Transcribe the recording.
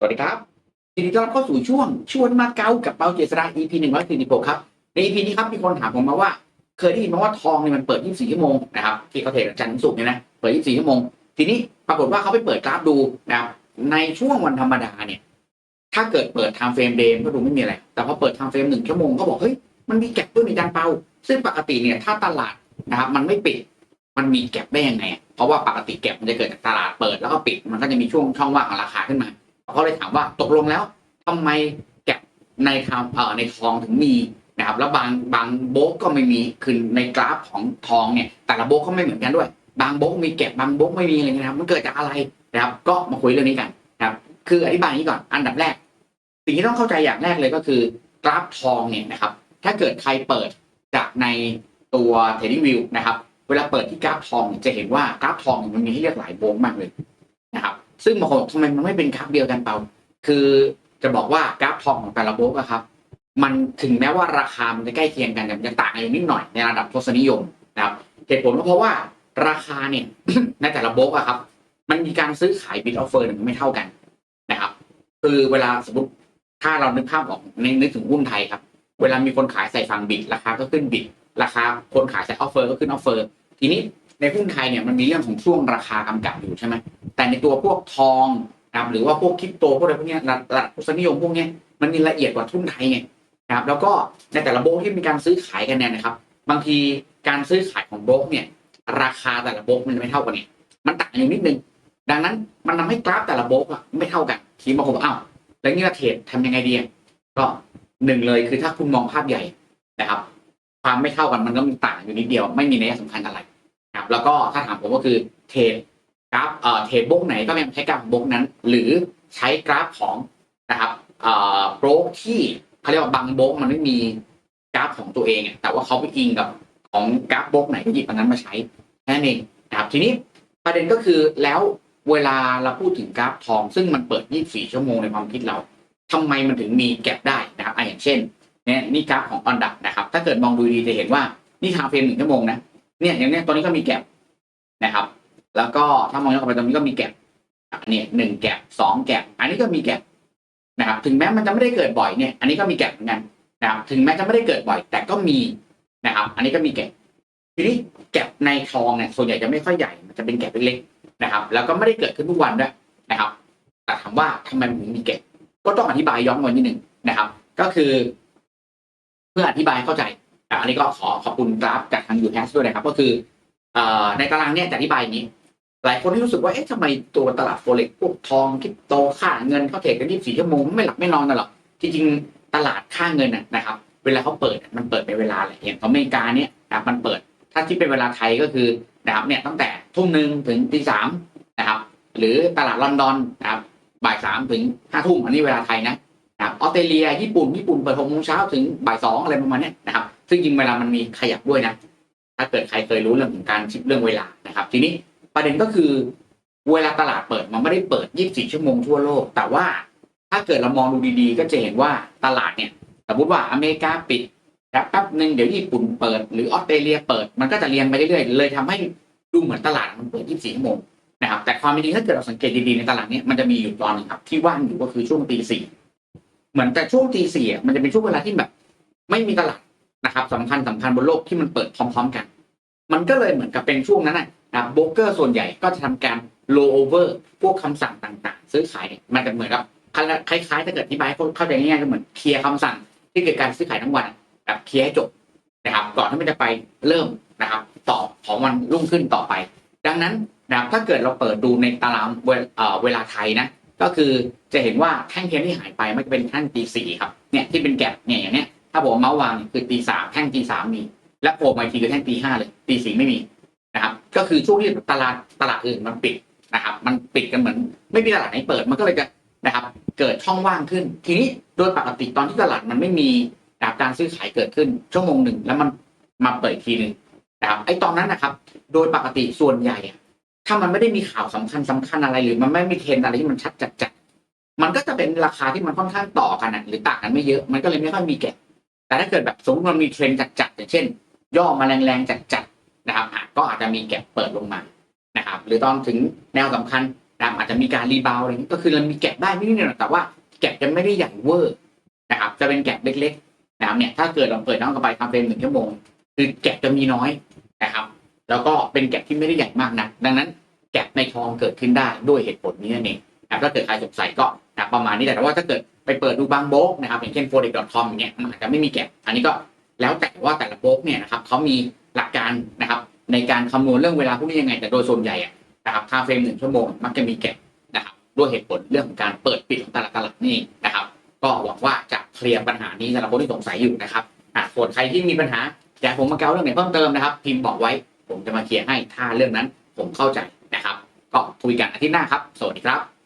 สวัสดีครับยินดีต้อนรับเข้าสู่ช่วงชวนมาเกากับเปาเจษฎา EP หนึ่งร้อยสี่สิบหกครับใน EP นี้ครับมีคนถามผมมาว่า เคยได้ยินมาว่าทองเนี่ยมันเปิดที่24ชั่วโมงนะครับที่เขาเทรดจันทร์ถึงศุกเนี่ยนะเปิด24ชั่วโมง ทีนี้ปรากฏว่าเขาไปเปิดกราฟดูนะครับในช่วงวันธรรมดาเนี่ย ถ้าเกิดเปิด time frame day ก็ดูไม่มีอะไร แต่พอเปิด time frame หนึ่งชั่วโมงก็บอกเฮ้ยมันมีแก็บด้วยในจานเปาซึ่งปกติเนี่ยถ้าตลาดนะครับมันไม่ปิดมันมีแก็บได้ยังไงเพราะว่าปกติแก็บมันจะเกิดจากตลาดเปิดแล้วก็ปิดมันก็จะมีช่วงช่องว่างของราคาขึ้นมา เขาเลยถามว่าตกลงแล้วทำไมแก็บในทางเอ่อในทองถึงมีนะครับ แล้วบางบางโบกก็ไม่มีคือในกราฟของทองเนี่ย แต่ละโบกก็ไม่เหมือนกันด้วย บางโบกมีแก็บางโบกไม่มีอะไรเงี้ยนะครับ มันเกิดจากอะไรนะครับ ก็มาคุยเรื่องนี้กันนะครับ คืออธิบายอย่างนี้ก่อนอันดับแรกสิ่งที่ต้องเข้าใจอย่างแรกเลยก็คือกราฟทองเนี่ยนะครับ ถ้าเกิดใครเปิดจากในตัว trading view นะครับ เวลาเปิดที่กราฟทองจะเห็นว่ากราฟทองมันมีให้เลือกหลายโบกมากเลยนะครับ ซึ่งบางคนบอกทำไมมันไม่เป็นกราฟเดียวกันเปล่า คือจะบอกว่ากราฟทองของแต่ละโบกอะครับ มันถึงแม้ว่าราคามันจะใกล้เคียงกันแต่มันจะต่างกันอยู่นิดหน่อยในระดับทศนิยมนะครับเหตุผลก็เพราะว่าราคาเนี่ยในแต่ละโบกอะครับ มันมีการซื้อขายบิดออฟเฟอร์มันไม่เท่ากันนะครับ คือเวลาสมมติถ้าเรานึกภาพออกในนึกถึงหุ้นไทยครับ เวลามีคนขายใส่ฝั่งบิดราคาก็ขึ้นบิดราคาคนขายใส่ออฟเฟอร์ก็ขึ้นออฟเฟอร์ทีนี้ในหุ้นไทยเนี่ยมันมีเรื่องของช่วงราคากำกับอยู่ใช่ไหม แต่ในตัวพวกทองนะครับหรือว่าพวกคริปโตพวกอะไรพวกนี้ยระระดับทศนิยมพวกนี้มันมีละเอียดกว่าทุนไทยไงนะครับแล้วก็ในแต่ละโบรกที่มีการซื้อขายกันเนี่ยนะครับ บางทีการซื้อขายของโบรกเนี่ย ราคาแต่ละโบรกมันไม่เท่ากันเนี่ยมันต่างอยู่นิดนึง ดังนั้นมันทำให้กราฟแต่ละโบรกอะไม่เท่ากันทีบางคนบอกอ้าวแล้วนี่เราเทรดทำยังไงดีก็หนึ่งเลยคือถ้าคุณมองภาพใหญ่นะครับความไม่เท่ากันมันก็มีต่างอยู่นิดเดียว ไม่มีนัยสำคัญอะไรครับแล้วก็ถ้าถามผมก็คือเทรด กราฟเอ่อเทรดบกไหนก็ยังใช้กราฟบกนั้น หรือใช้กราฟของนะครับเอ่อโบรกที่เขาเรียกว่าบางบกมันไม่มีกราฟของตัวเองแต่ว่าเขาไปอิงกับของกราฟบกไหนก็หยิบอันนั้นมาใช้แค่นั้นเองนะครับทีนี้ประเด็นก็คือแล้วเวลาเราพูดถึงกราฟทอง ซึ่งมันเปิด 24 ชั่วโมงในความคิดเราทำไมมันถึงมีแก็บได้นะครับอย่างเช่นเนี่ยนี่กราฟของออนดับนะครับ ถ้าเกิดมองดูดีจะเห็นว่านี่ทางเฟรมหนึ่งชั่วโมงนะเนี่ยอย่างเนี้ยตัวนี้ก็มีแก็บนะครับ แล้วก็ถ้ามองย้อนกลับไปตรงนี้ก็มีแก็บอันนี้หนึ่งแก็บสองแก็บอันนี้ก็มีแก็บนะครับ ถึงแม้มันจะไม่ได้เกิดบ่อยเนี่ย อันนี้ก็มีแก็บเหมือนกันนะครับถึงแม้จะไม่ได้เกิดบ่อย แต่ก็มีนะครับ อันนี้ก็มีแก็บทีนี้แก็บในทองเนี่ยส่วนใหญ่จะไม่ค่อยใหญ่มันจะเป็นแก็บเล็กๆนะครับ แล้วก็ไม่ได้เกิดขึ้นทุกวันด้วยนะครับ แต่ถามว่าทำไมมันถึงมีแก็บก็ต้องอธิบายย้อนกลันนิดหนึ่งนะครับ ก็คือ เพื่ออธิบายเข้าใจอันนี้ก็ขอขอบคุณกราฟจากทางยูแฮสด้วยนะครับ ก็คือเอ่อในตารางเนี่ยจะอธิบายอย่างนี้ หลายคนที่รู้สึกว่าเอ๊ะทำไมตัวตลาดโฟเร็กพวกทองคริปโตค่าเงินเขาเทรดกัน24ชั่วโมงไม่หลับไม่นอนน่ะหรอกจริงๆตลาดค่าเงินนะครับ เวลาเขาเปิดมันเปิดเป็นเวลาแหละอย่างอเมริกาเนี่ยนะครับมันเปิดถ้าที่เป็นเวลาไทยก็คือนะครับเนี่ยตั้งแต่ทุ่มหนึ่งถึงตีสามนะครับหรือตลาดลอนดอนนะครับบ่ายสามถึงห้าทุ่มอันนี้เวลาไทยนะนะครับออสเตรเลียญี่ปุ่นญี่ปุ่นเปิดหกโมงเช้าถึงบ่ายสองอะไรประมาณนี้นะครับซึ่งจริงเวลามันมีขยับด้วยนะถ้าเกิดใครเคยรู้เรื่องของการชิปเรื่องเวลานะครับ ทีนี้ ประเด็นก็คือเวลาตลาดเปิดมันไม่ได้เปิด 24 ชั่วโมงทั่วโลก แต่ว่าถ้าเกิดเรามองดูดีๆ ก็จะเห็นว่าตลาดเนี่ยสมมติว่าอเมริกาปิดแล้วแป๊บหนึ่งเดี๋ยวญี่ปุ่นเปิดหรือออสเตรเลียเปิดมันก็จะเรียงไปเรื่อยๆเลยทำให้ดูเหมือนตลาดมันเปิด 24 ชั่วโมงนะครับแต่ความจริงถ้าเกิดเราสังเกตดีๆในตลาดเนี่ยมันจะมีอยู่ตอนนึงครับที่ว่างอยู่ก็คือช่วงตีสี่เหมือนแต่ช่วงตีสี่มันจะเป็นช่วงเวลาที่แบบ ไม่มีตลาดนะครับสำคัญสำคัญบนโลกที่มันเปิดพร้อม ๆ กัน มันก็เลยเหมือนกับเป็นช่วงนั้นนะ ครับโบรกเกอร์ส่วนใหญ่ก็จะทำการ low over พวกคำสั่งต่างๆ ซื้อขายมันจะเหมือนกับคล้ายๆถ้าเกิดอธิบายให้เข้าใจง่ายๆก็เหมือนเคลียร์คำสั่ง ที่เกิดการซื้อขายทั้งวันแบบเคลียร์ให้จบนะครับ ก่อนที่มันจะไปเริ่มนะครับ ต่อของวันรุ่งขึ้นต่อไป ดังนั้นนะครับถ้าเกิดเราเปิดดูในตารางเวลเวลาไทยนะก็คือจะเห็นว่าแท่งเทียนที่หายไปมันจะเป็นแท่งตีสี่ครับเนี่ยที่เป็นแกลบเนี่ยอย่างเนี้ยถ้าผมเอาเมาส์วางเนี่ยคือตีสามแท่งตีสามมี และโผล่มาทีคือแท่งตีห้าเลยตีสี่ไม่มี นะครับ ก็คือช่วงที่ตลาดตลาดอื่นมันปิดนะครับ มันปิดกันเหมือน ไม่มีตลาดไหนเปิด มันก็เลยจะนะครับ เกิดช่องว่างขึ้น ทีนี้โดยปกติตอนที่ตลาดมันไม่มีนะครับการซื้อขายเกิดขึ้น ชั่วโมงหนึ่งแล้วมันมาเปิดทีหนึ่งนะครับไอ้ตอนนั้นนะครับ โดยปกติส่วนใหญ่ถ้ามันไม่ได้มีข่าวสำคัญสำคัญอะไรหรือมันไม่มีเทรนอะไรที่มันชัดจัดจัดมันก็จะเป็นราคาที่มันค่อนข้างต่อกันอะหรือต่างกันไม่เยอะมันก็เลยไม่ค่อยมีแกะแต่ถ้าเกิดแบบสมมติมันมีเทรนด์จัดๆอย่างเช่น ย่อมาแรงๆจัด นะครับก็อาจจะมีแก็บเปิดลงมานะครับหรือตอนถึงแนวสำคัญนะครับอาจจะมีการรีบาวอะไรนี้ก็คือเรามีแก็บได้ไม่นิดหน่อยแต่ว่าแก็บจะไม่ได้ใหญ่เวอร์นะครับจะเป็นแก็บเล็กๆนะครับเนี่ยถ้าเกิดเราเปิดน้องเข้าไปทำเฟรมหนึ่งชั่วโมงคือแก็บจะมีน้อยนะครับ แล้วก็เป็นแก็บที่ไม่ได้ใหญ่มากนะดังนั้นแก็บในทองเกิดขึ้นได้ด้วยเหตุผลนี้นั่นเองนะครับถ้าเกิดใครสงสัยก็นะประมาณนี้แต่ว่าถ้าเกิดไปเปิดดูบางโบกนะครับอย่างเช่น forex.com อย่างเงี้ยมันอาจจะไม่มีแก็บอันนี้ก็แล้วแต่ว่าแต่ละโบกเนี่ยนะครับเขามี หลักการนะครับ ในการคำนวณเรื่องเวลาพวกนี้ยังไง แต่โดยส่วนใหญ่อะนะครับค่าเฟรมหนึ่งชั่วโมงมักจะมีแก็บนะครับ ด้วยเหตุผลเรื่องของการเปิดปิดของแต่ละตลาดนี่นะครับ ก็หวังว่าจะเคลียร์ปัญหานี้สำหรับคนที่สงสัยอยู่นะครับอะส่วนใครที่มีปัญหาอยากผมมาเกาเรื่องไหนเพิ่มเติมนะครับ พิมพ์บอกไว้ ผมจะมาเคลียร์ให้ถ้าเรื่องนั้นผมเข้าใจนะครับ ก็คุยกันอาทิตย์หน้าครับ สวัสดีครับ